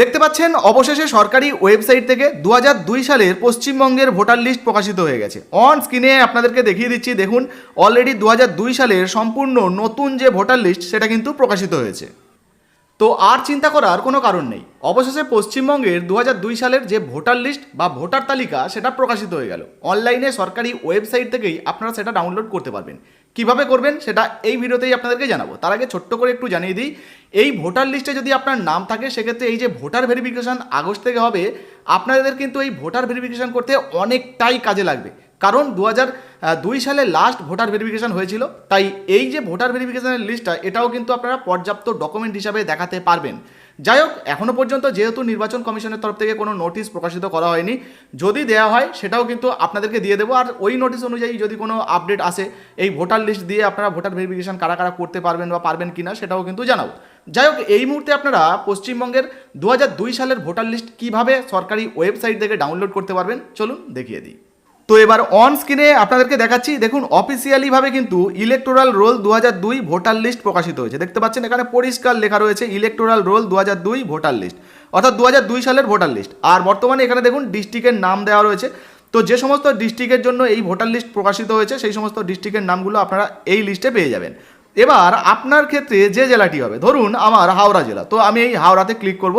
দেখতে পাচ্ছেন, অবশেষে সরকারি ওয়েবসাইট থেকে দু দুই সালের পশ্চিমবঙ্গের ভোটার লিস্ট প্রকাশিত হয়ে গেছে। অন স্ক্রিনে আপনাদেরকে দেখিয়ে দিচ্ছি, দেখুন অলরেডি দু হাজার দুই সালের সম্পূর্ণ নতুন যে ভোটার লিস্ট, সেটা কিন্তু প্রকাশিত হয়েছে। তো আর চিন্তা করার কোনো কারণ নেই। অবশেষে পশ্চিমবঙ্গের দু হাজার দুই সালের যে ভোটার লিস্ট বা ভোটার তালিকা, সেটা প্রকাশিত হয়ে গেল। অনলাইনে সরকারি ওয়েবসাইট থেকেই আপনারা সেটা ডাউনলোড করতে পারবেন। কীভাবে করবেন সেটা এই ভিডিওতেই আপনাদেরকে জানাব। তার আগে ছোট্ট করে একটু জানিয়ে দিই, এই ভোটার লিস্টে যদি আপনার নাম থাকে, সেক্ষেত্রে এই যে ভোটার ভেরিফিকেশন আগস্ট থেকে হবে, আপনাদের কিন্তু এই ভোটার ভেরিফিকেশন করতে অনেকটাই কাজে লাগবে। কারণ দু দুই সালে লাস্ট ভোটার ভেরিফিকেশন হয়েছিল, তাই এই যে ভোটার ভেরিফিকেশানের লিস্টটা, এটাও কিন্তু আপনারা পর্যাপ্ত ডকুমেন্ট হিসাবে দেখাতে পারবেন। যাই হোক এখনও পর্যন্ত যেহেতু নির্বাচন কমিশনের তরফ থেকে কোনো নোটিশ প্রকাশিত করা হয়নি, যদি দেওয়া হয় সেটাও কিন্তু আপনাদেরকে দিয়ে দেবো। আর ওই নোটিশ অনুযায়ী যদি কোনো আপডেট আসে, এই ভোটার লিস্ট দিয়ে আপনারা ভোটার ভেরিফিকেশন কারা কারা করতে পারবেন বা পারবেন কিনা সেটাও কিন্তু জানাব। যাই হোক, এই মুহূর্তে আপনারা পশ্চিমবঙ্গের দু হাজার দুই সালের ভোটার লিস্ট কীভাবে সরকারি ওয়েবসাইট থেকে ডাউনলোড করতে পারবেন, চলুন দেখিয়ে দিই। তো এবার অন স্ক্রিনে আপনাদেরকে দেখাচ্ছি, দেখুন অফিসিয়ালিভাবে কিন্তু ইলেকটোরাল রোল দু দুই ভোটার লিস্ট প্রকাশিত হয়েছে। দেখতে পাচ্ছেন, এখানে পরিষ্কার লেখা রয়েছে ইলেকটোরাল রোল দু দুই ভোটার লিস্ট অর্থাৎ দু সালের ভোটার লিস্ট আর বর্তমানে এখানে দেখুন ডিস্ট্রিক্টের নাম দেওয়া রয়েছে। তো যে সমস্ত ডিস্ট্রিক্টের জন্য এই ভোটার লিস্ট প্রকাশিত হয়েছে, সেই সমস্ত ডিস্ট্রিক্টের নামগুলো আপনারা এই লিস্টে পেয়ে যাবেন। এবার আপনার ক্ষেত্রে যে জেলাটি হবে, ধরুন আমার হাওড়া জেলা, তো আমি এই হাওড়াতে ক্লিক করব।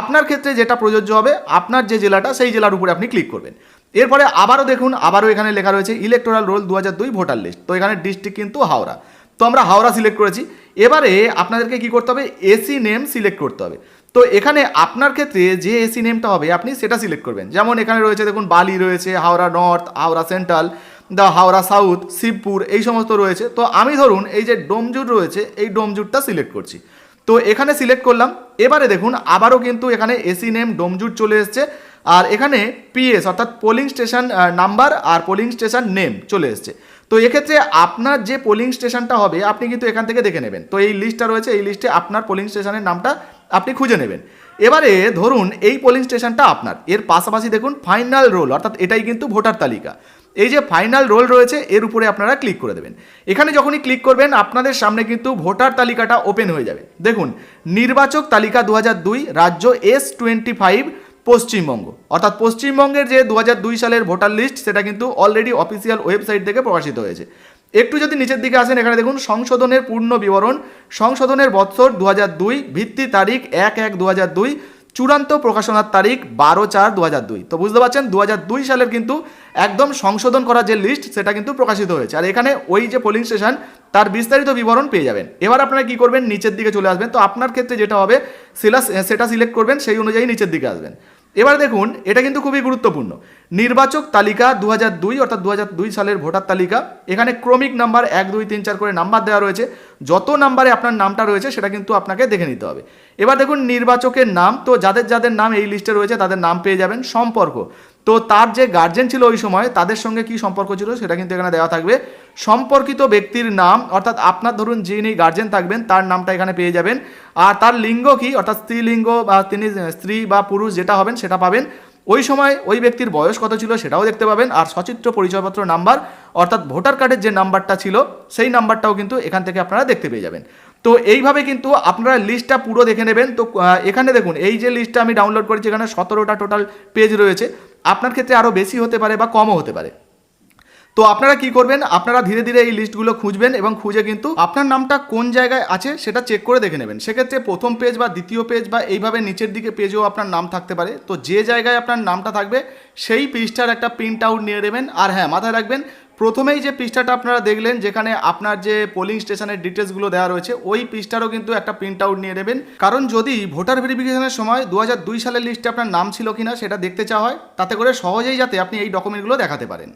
আপনার ক্ষেত্রে যেটা প্রযোজ্য হবে, আপনার যে জেলাটা, সেই জেলার উপরে আপনি ক্লিক করবেন। এরপরে আবারও দেখুন, আবারও এখানে লেখা রয়েছে ইলেকটোরাল রোল দু ভোটার লিস্ট তো এখানে ডিস্ট্রিক্ট কিন্তু হাওড়া। তো আমরা হাওড়া সিলেক্ট করেছি। এবারে আপনাদেরকে কি করতে হবে? এসি নেম সিলেক্ট করতে হবে। তো এখানে আপনার ক্ষেত্রে যে এসি নেমটা হবে, আপনি সেটা সিলেক্ট করবেন। যেমন এখানে রয়েছে দেখুন, বালি রয়েছে, হাওড়া নর্থ হাওড়া সেন্ট্রাল দা হাওড়া সাউথ শিবপুর, এই সমস্ত রয়েছে। তো আমি ধরুন, এই যে ডোমজুর রয়েছে, এই ডোমজুরটা সিলেক্ট করছি। তো এখানে সিলেক্ট করলাম। এবারে দেখুন, আবারও কিন্তু এখানে এসি নেম ডোমজুর চলে এসছে। আর এখানে পিএস অর্থাৎ পোলিং স্টেশন নাম্বার আর পোলিং স্টেশন নেম চলে এসছে। তো এক্ষেত্রে আপনার যে পোলিং স্টেশনটা হবে, আপনি কিন্তু এখান থেকে দেখে নেবেন। তো এই লিস্টটা রয়েছে, এই লিস্টে আপনার পোলিং স্টেশনের নামটা আপনি খুঁজে নেবেন। এবারে ধরুন, এই পোলিং স্টেশনটা আপনার। এর পাশাপাশি দেখুন ফাইনাল রোল অর্থাৎ এটাই কিন্তু ভোটার তালিকা। এই যে ফাইনাল রোল রয়েছে, এর উপরে আপনারা ক্লিক করে দেবেন। এখানে যখনই ক্লিক করবেন, আপনাদের সামনে কিন্তু ভোটার তালিকাটা ওপেন হয়ে যাবে। দেখুন, নির্বাচক তালিকা দু হাজার দুই, রাজ্য এস টোয়েন্টি ফাইভ পশ্চিমবঙ্গ। অর্থাৎ পশ্চিমবঙ্গের যে দু হাজার দুই সালের ভোটার লিস্ট, সেটা কিন্তু অলরেডি অফিসিয়াল ওয়েবসাইট থেকে প্রকাশিত হয়েছে। একটু যদি নিচের দিকে আসেন, এখানে দেখুন, সংশোধনের পূর্ণ বিবরণ। সংশোধনের বৎসর দু হাজার দুই, ভিত্তি তারিখ এক এক দু চূড়ান্ত প্রকাশনার তারিখ বারো চার দু তো বুঝতে পারছেন দু হাজার দুই সালের কিন্তু একদম সংশোধন করা যে লিস্ট, সেটা কিন্তু প্রকাশিত হয়েছে। আর এখানে ওই যে পোলিং স্টেশন তার বিস্তারিত বিবরণ পেয়ে যাবেন। এবার আপনারা কি করবেন? নিচের দিকে চলে আসবেন। তো আপনার ক্ষেত্রে যেটা হবে, সেটা সিলেক্ট করবেন, সেই অনুযায়ী নিচের দিকে আসবেন। এবার দেখুন, এটা কিন্তু খুবই গুরুত্বপূর্ণ। নির্বাচক তালিকা দু দুই, অর্থাৎ দু সালের ভোটার তালিকা, এখানে ক্রমিক নাম্বার এক, দুই, তিন, চার করে নাম্বার দেওয়া রয়েছে। যত নাম্বারে আপনার নামটা রয়েছে, সেটা কিন্তু আপনাকে দেখে নিতে হবে। এবার দেখুন, নির্বাচকের নাম, তো যাদের যাদের নাম এই লিস্টে রয়েছে, তাদের নাম পেয়ে যাবেন সম্পর্ক। তো তার যে গার্জেন ছিল ওই সময়, তাদের সঙ্গে কি সম্পর্ক ছিল সেটা কিন্তু এখানে দেওয়া থাকবে। সম্পর্কিত ব্যক্তির নাম, অর্থাৎ আপনার ধরুন যিনি গার্জেন থাকবেন, তার নামটা এখানে পেয়ে যাবেন। আর তার লিঙ্গ কি, অর্থাৎ স্ত্রীলিঙ্গ বা তিনি স্ত্রী বা পুরুষ যেটা হবেন সেটা পাবেন। ওই সময় ওই ব্যক্তির বয়স কত ছিল সেটাও দেখতে পাবেন। আর সচিত্র পরিচয়পত্র নাম্বার, অর্থাৎ ভোটার কার্ডের যে নাম্বারটা ছিল, সেই নাম্বারটাও কিন্তু এখান থেকে আপনারা দেখতে পেয়ে যাবেন। তো এইভাবে কিন্তু আপনারা লিস্টটা পুরো দেখে নেবেন। তো এখানে দেখুন, এই যে লিস্টটা আমি ডাউনলোড করেছি, এখানে সতেরোটা টোটাল পেজ রয়েছে। আপনার ক্ষেত্রে আরও বেশি হতে পারে বা কমও হতে পারে। তো আপনারা কি করবেন? আপনারা ধীরে ধীরে এই লিস্টগুলো খুঁজবেন এবং খুঁজে কিন্তু আপনার নামটা কোন জায়গায় আছে সেটা চেক করে দেখে নেবেন। সেক্ষেত্রে প্রথম পেজ বা দ্বিতীয় পেজ বা এইভাবে নিচের দিকে পেজেও আপনার নাম থাকতে পারে। তো যে জায়গায় আপনার নামটা থাকবে, সেই পেজটার একটা প্রিন্ট আউট নিয়ে নেবেন। আর হ্যাঁ মাথায় রাখবেন প্রথমেই যে পৃষ্ঠাটা আপনারা দেখলেন, যেখানে আপনার যে পোলিং স্টেশনের ডিটেলসগুলো দেওয়া রয়েছে, ওই পৃষ্ঠারও কিন্তু একটা প্রিন্ট আউট নিয়ে নেবেন। কারণ যদি ভোটার ভেরিফিকেশনের সময় দু হাজার দুই সালের লিস্টে আপনার নাম ছিল কিনা সেটা দেখতে চাওয়া হয়, তাতে করে সহজেই যাতে আপনি এই ডকুমেন্টগুলো দেখাতে পারেন।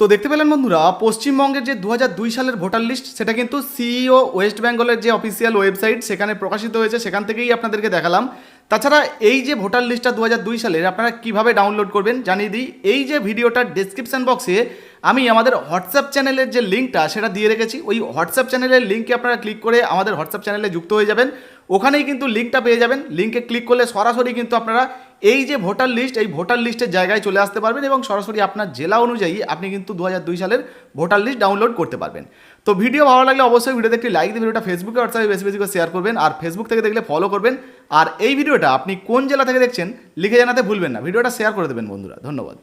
তো দেখতে পেলেন বন্ধুরা, পশ্চিমবঙ্গের যে দু হাজার দুই সালের ভোটার লিস্ট সেটা কিন্তু সিইও ওয়েস্ট বেঙ্গলের যে অফিসিয়াল ওয়েবসাইট সেখানে প্রকাশিত হয়েছে, সেখান থেকেই আপনাদেরকে দেখালাম। তাছাড়া এই যে ভোটার লিস্টটা দু হাজার দুই সালের, আপনারা কীভাবে ডাউনলোড করবেন জানিয়ে দিই। এই যে ভিডিওটার ডিসক্রিপশান বক্সে আমি আমাদের হোয়াটসঅ্যাপ চ্যানেলের যে লিঙ্কটা সেটা দিয়ে রেখেছি। ওই হোয়াটসঅ্যাপ চ্যানেলের লিঙ্কে আপনারা ক্লিক করে আমাদের হোয়াটসঅ্যাপ চ্যানেলে যুক্ত হয়ে যাবেন। ওখানেই কিন্তু লিঙ্কটা পেয়ে যাবেন। লিঙ্কে ক্লিক করলে সরাসরি কিন্তু আপনারা এই যে ভোটার লিস্ট, এই ভোটার লিস্টের জায়গায় চলে আসতে পারবেন এবং সরাসরি আপনার জেলা অনুযায়ী আপনি কিন্তু দু সালের ভোটার লিস্ট ডাউনলোড করতে পারবেন। তো ভিডিও ভালো লাগলে অবশ্যই ভিডিওতে একটি লাইক দিয়ে ভিডিওটা ফেসবুকে হোয়াটসঅ্যাপে বেশি বেশি করে শেয়ার করবেন আর ফেসবুক থেকে দেখলে ফলো করবেন। আর এই ভিডিওটা আপনি কোন জেলা থেকে দেখছেন, লিখে জানাতে ভুলবেন না। ভিডিওটা শেয়ার করে দেবেন বন্ধুরা। ধন্যবাদ।